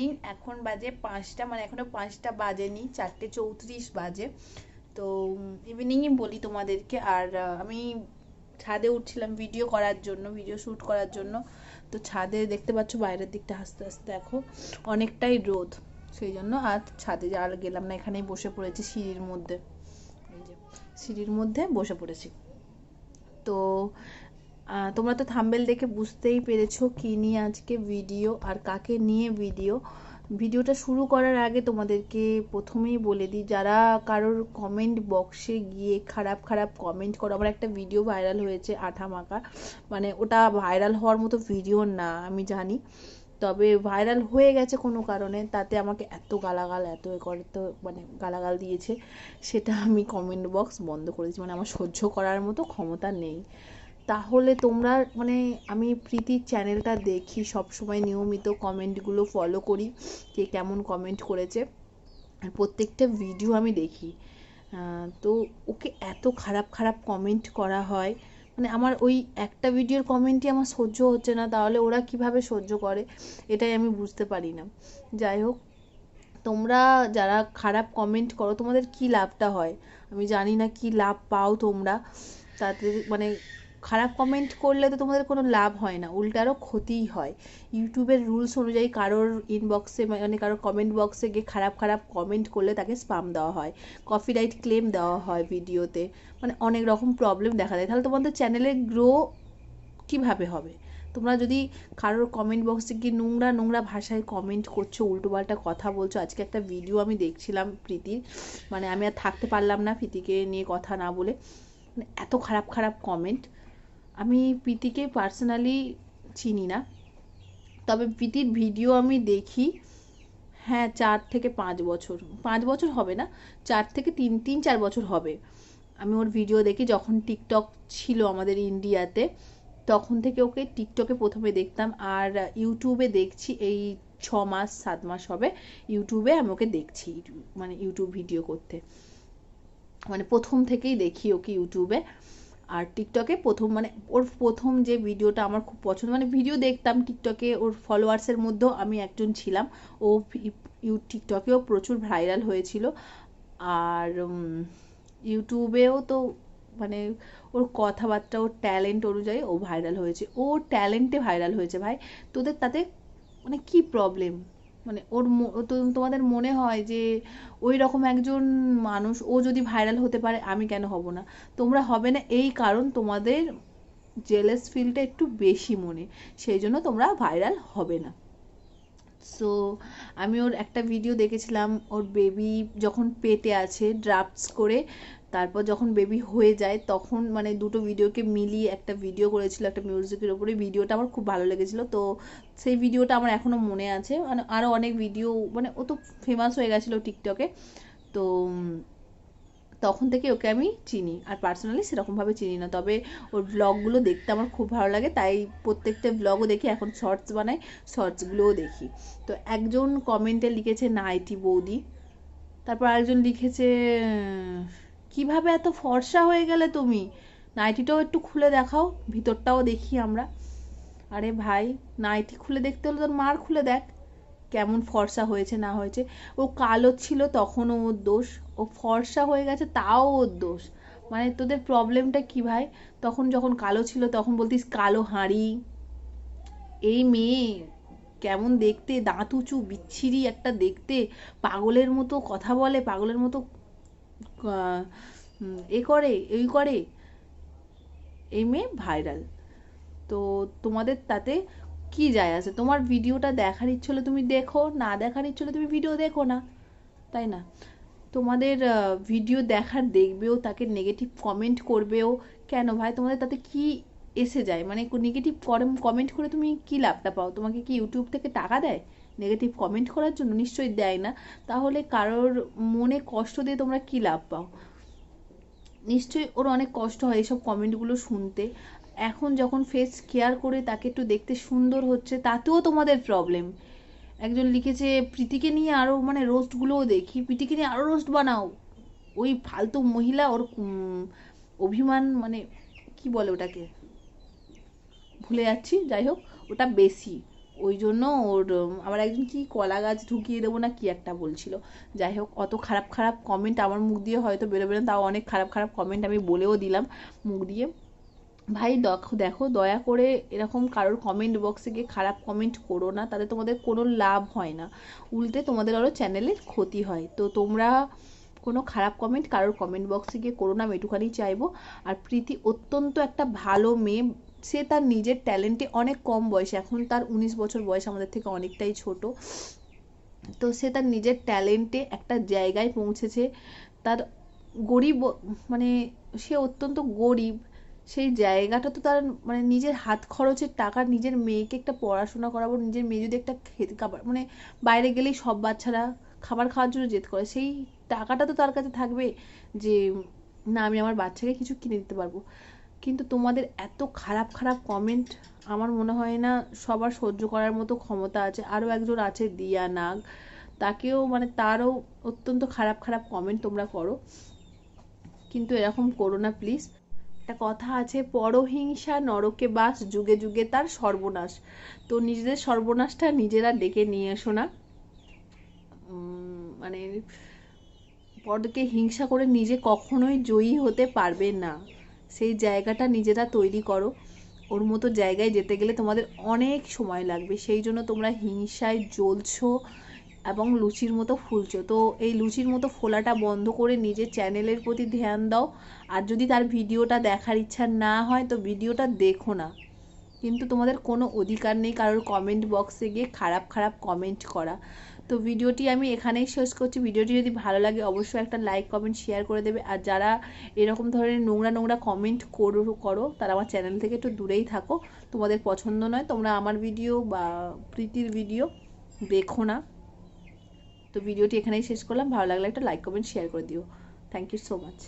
Evening এখন বাজে পাঁচটা মানে এখনও পাঁচটা বাজেনি, চারটে চৌত্রিশ বাজে। তো ইভিনিংই বলি তোমাদেরকে, আর আমি ছাদে উঠছিলাম ভিডিও করার জন্য ভিডিও শ্যুট করার জন্য। তো ছাদে দেখতে পাচ্ছ বাইরের দিকটা আস্তে আস্তে দেখো, অনেকটাই রোদ। সেই জন্য আর ছাদে আর গেলাম না, এখানেই বসে পড়েছি সিঁড়ির মধ্যে। সিঁড়ির মধ্যে বসে পড়েছি। তো তোমরা তো থাম্বেল দেখে বুঝতেই পেরেছ কি নিয়ে আজকে ভিডিও আর কাকে নিয়ে ভিডিও ভিডিওটা শুরু করার আগে তোমাদেরকে প্রথমেই বলে দিই, যারা কারোর কমেন্ট বক্সে গিয়ে খারাপ খারাপ কমেন্ট করো, আমার একটা ভিডিও ভাইরাল হয়েছে আঠা মাখা। মানে ওটা ভাইরাল হওয়ার মতো ভিডিও না, আমি জানি। তবে ভাইরাল হয়ে গেছে কোনো কারণে, তাতে আমাকে এত গালাগাল, এত করে তো মানে গালাগাল দিয়েছে, সেটা আমি কমেন্ট বক্স বন্ধ করেছি মানে আমার সহ্য করার মতো ক্ষমতা নেই। তাহলে তোমরা মানে আমি প্রীতির চ্যানেলটা দেখি, সবসময় নিয়মিত কমেন্টগুলো ফলো করি, কে কেমন কমেন্ট করেছে। আর প্রত্যেকটা ভিডিও আমি দেখি। তো ওকে এত খারাপ খারাপ কমেন্ট করা হয়। মানে আমার ওই একটা ভিডিওর কমেন্টই আমার সহ্য হচ্ছে না, তাহলে ওরা কীভাবে সহ্য করে, এটাই আমি বুঝতে পারি না। যাই হোক, তোমরা যারা খারাপ কমেন্ট করো, তোমাদের কি লাভটা হয়? আমি জানি না কি লাভ পাও তোমরা। তাদের মানে খারাপ কমেন্ট করলে তো তোমাদের কোনো লাভ হয় না, উল্টে আরও ক্ষতিই হয়। ইউটিউবের রুলস অনুযায়ী কারোর ইনবক্সে মানে কারোর কমেন্ট বক্সে গিয়ে খারাপ খারাপ কমেন্ট করলে তাকে স্পাম দেওয়া হয় কপিরাইট ক্লেম দেওয়া হয় ভিডিওতে মানে অনেক রকম প্রবলেম দেখা দেয়। তাহলে তোমাদের চ্যানেলের গ্রো কীভাবে হবে? তোমরা যদি কারোর কমেন্ট বক্সে গিয়ে নোংরা নোংরা ভাষায় কমেন্ট করছ উল্টোপাল্টা কথা বলছো, আজকে একটা ভিডিও আমি দেখছিলাম প্রীতির মানে আমি আর থাকতে পারলাম না প্রীতিকে নিয়ে কথা না বলে মানে এত খারাপ খারাপ কমেন্ট আমি প্রীতিকে পার্সোনালি চিনি না। তবে প্রীতির ভিডিও আমি দেখি হ্যাঁ চার থেকে পাঁচ বছর পাঁচ বছর হবে না, চার থেকে তিন তিন, চার বছর হবে। আমি ওর ভিডিও দেখি যখন টিকটক ছিল আমাদের ইন্ডিয়াতে তখন থেকে ওকে টিকটকে প্রথমে দেখতাম আর ইউটিউবে দেখছি এই ছ মাস, সাত মাস হবে ইউটিউবে আমি ওকে দেখছি মানে ইউটিউব ভিডিও করতে। মানে প্রথম থেকেই দেখি ওকে ইউটিউবে আর টিকটকে প্রথম মানে ওর প্রথম যে ভিডিওটা আমার খুব পছন্দ মানে ভিডিও দেখতাম টিকটকে ওর ফলোয়ার্সের মধ্যেও আমি একজন ছিলাম। ও ইউ টিকটকেও প্রচুর ভাইরাল হয়েছিল। আর ইউটিউবেও তো মানে ওর কথাবার্তা, ওর ট্যালেন্ট অনুযায়ী ও ভাইরাল হয়েছে। ও ট্যালেন্টে ভাইরাল হয়েছে ভাই। তোদের তাতে মানে কি প্রবলেম মানে ওর তো তোমাদের মনে হয় যে ওই রকম একজন মানুষ, ও যদি ভাইরাল হতে পারে, আমি কেন হব না? তোমরা হবে না এই কারণ তোমাদের জেলাস ফিলটা একটু বেশি মনে, সেই জন্য তোমরা ভাইরাল হবে না। সো আমি ওর একটা ভিডিও দেখেছিলাম, ওর বেবি যখন পেটে আছে ড্রাফটস করে তারপর যখন বেবি হয়ে যায়, তখন মানে দুটো ভিডিওকে মিলিয়ে একটা ভিডিও করেছিল, একটা মিউজিকের ওপরে ভিডিওটা আমার খুব ভালো লেগেছিল। তো সেই ভিডিওটা আমার এখনও মনে আছে। মানে আরও অনেক ভিডিও মানে ও তো ফেমাস হয়ে গেছিল টিকটকে তো, তখন থেকে ওকে আমি চিনি। আর পার্সোনালি সেরকমভাবে চিনি না। তবে ওর ব্লগগুলো দেখতে আমার খুব ভালো লাগে। তাই প্রত্যেকটা ব্লগও দেখি। এখন শর্টস বানাই শর্টসগুলোও দেখি। তো একজন কমেন্টে লিখেছে নাইটি বৌদি। তারপর আরেকজন লিখেছে কীভাবে এত ফর্সা হয়ে গেলে তুমি? নাইটিটাও একটু খুলে দেখাও, ভিতরটাও দেখি আমরা। আরে ভাই, নাইটি খুলে দেখতে হলে তোর মার খুলে দেখ, কেমন ফর্সা হয়েছে না হয়েছে। ও কালো ছিল তখনও ওর দোষ, ও ফর্সা হয়ে গেছে তাও ওর দোষ। মানে তোদের প্রবলেমটা কি ভাই? তখন যখন কালো ছিল তখন বলতিস কালো হাঁড়ি। এই মেয়ে, কেমন দেখতে, দাঁত উঁচু, বিচ্ছিরি একটা দেখতে। পাগলের মতো কথা বলে, পাগলের মতো এ করে, এই করে এই মেয়ে ভাইরাল তো তোমাদের তাতে কি যায় আসে তোমার ভিডিওটা দেখার ইচ্ছে হলে তুমি দেখো, না দেখার ইচ্ছে হলে তুমি ভিডিও দেখো না, তাই না? তোমাদের ভিডিও দেখার দেখবেও, তাকে নেগেটিভ কমেন্ট করবেও, কেন ভাই? তোমাদের তাতে কি এসে যায়? মানে নেগেটিভ কমেন্ট করে তুমি কি লাভটা পাও? তোমাকে কি ইউটিউব থেকে টাকা দেয়? নেগেটিভ কমেন্ট করার জন্য নিশ্চয়ই দেয় না। তাহলে কারোর মনে কষ্ট দিয়ে তোমরা কি লাভ পাও? নিশ্চয়ই ওর অনেক কষ্ট হয় এইসব কমেন্টগুলো শুনতে। এখন যখন ফেস কেয়ার করে তাকে একটু দেখতে সুন্দর হচ্ছে, তাতেও তোমাদের প্রবলেম একজন লিখেছে, প্রীতিকে নিয়ে আরও মানে রোস্টগুলোও দেখি। প্রীতিকে নিয়ে আরও রোস্ট বানাও। ওই ফালতু মহিলা ওর অভিমান মানে কি বলে ওটাকে? ভুলে যাচ্ছি, যাই হোক, ওটা বেশি। ওই জন্য ওর, আমার একজন কি কলা গাছ ঢুকিয়ে দেবো না কি একটা বলছিল। যাই হোক, অত খারাপ খারাপ কমেন্ট আমার মুখ দিয়ে হয়তো বেরোবে না, তাও অনেক খারাপ খারাপ কমেন্ট আমি বলেও দিলাম মুখ দিয়ে। ভাই দেখো দেখো দয়া করে এরকম কারোর কমেন্ট বক্সে গিয়ে খারাপ কমেন্ট করো না, তাতে তোমাদের কোনো লাভ হয় না। উল্টে তোমাদের আরও চ্যানেলের ক্ষতি হয়। তো তোমরা কোনো খারাপ কমেন্ট কারোর কমেন্ট বক্সে গিয়ে করো না, আমি এটুখানি চাইব। আর প্রীতি অত্যন্ত একটা ভালো মেয়ে সে তার নিজের ট্যালেন্টে অনেক কম বয়সে, এখন তার উনিশ বছর বয়স আমাদের থেকে অনেকটাই ছোট। তো সে তার নিজের ট্যালেন্টে একটা জায়গায় পৌঁছেছে। তার গরিব মানে সে অত্যন্ত গরিব। সেই জায়গাটা তো তার মানে নিজের হাত খরচের টাকা, নিজের মেয়েকে একটা পড়াশোনা করাবো, নিজের মেয়ে যদি একটা খেতে খাবার মানে বাইরে গেলেই সব বাচ্চারা খাবার খাওয়ার জন্য জেদ করে। সেই টাকাটা তো তার কাছে থাকবে যে, না, আমি আমার বাচ্চাকে কিছু কিনে দিতে পারব। কিন্তু তোমাদের এত খারাপ খারাপ কমেন্ট আমার মনে হয় না সবার সহ্য করার মতো ক্ষমতা আছে। আরও একজন আছে দিয়া নাগ। তাকেও মানে তারও অত্যন্ত খারাপ খারাপ কমেন্ট তোমরা করো। কিন্তু এরকম করো না প্লিজ একটা কথা আছে, পরহিংসা নরকে বাস, যুগে যুগে তার সর্বনাশ। তো নিজেদের সর্বনাশটা নিজেরা ডেকে নিয়ে এসো না। মানে পরকে হিংসা করে নিজে কখনোই জয়ী হতে পারবে না। সেই জায়গাটা নিজেরা তৈরি করো। ওর মতো জায়গায় যেতে গেলে তোমাদের অনেক সময় লাগবে। সেই জন্য তোমরা হিংসায় জ্বলছো এবং লুচির মতো ফুলছো। তো এই লুচির মতো ফোলাটা বন্ধ করে নিজের চ্যানেলের প্রতি ধ্যান দাও। আর যদি তার ভিডিওটা দেখার ইচ্ছা না হয়, তো ভিডিওটা দেখো না। কিন্তু তোমাদের কোনো অধিকার নেই কারোর কমেন্ট বক্সে গিয়ে খারাপ খারাপ কমেন্ট করা। তো ভিডিওটি আমি এখানেই শেষ করছি। ভিডিওটি যদি ভালো লাগে, অবশ্যই একটা লাইক কমেন্ট শেয়ার করে দেবে। আর যারা এরকম ধরনের নোংরা নোংরা কমেন্ট করো করো, তারা আমার চ্যানেল থেকে একটু দূরেই থাকো। তোমাদের পছন্দ নয়, তোমরা আমার ভিডিও বা প্রীতির ভিডিও দেখো না। তো ভিডিওটি এখানেই শেষ করলাম। ভালো লাগলে একটা লাইক কমেন্ট শেয়ার করে দিও। Thank you so much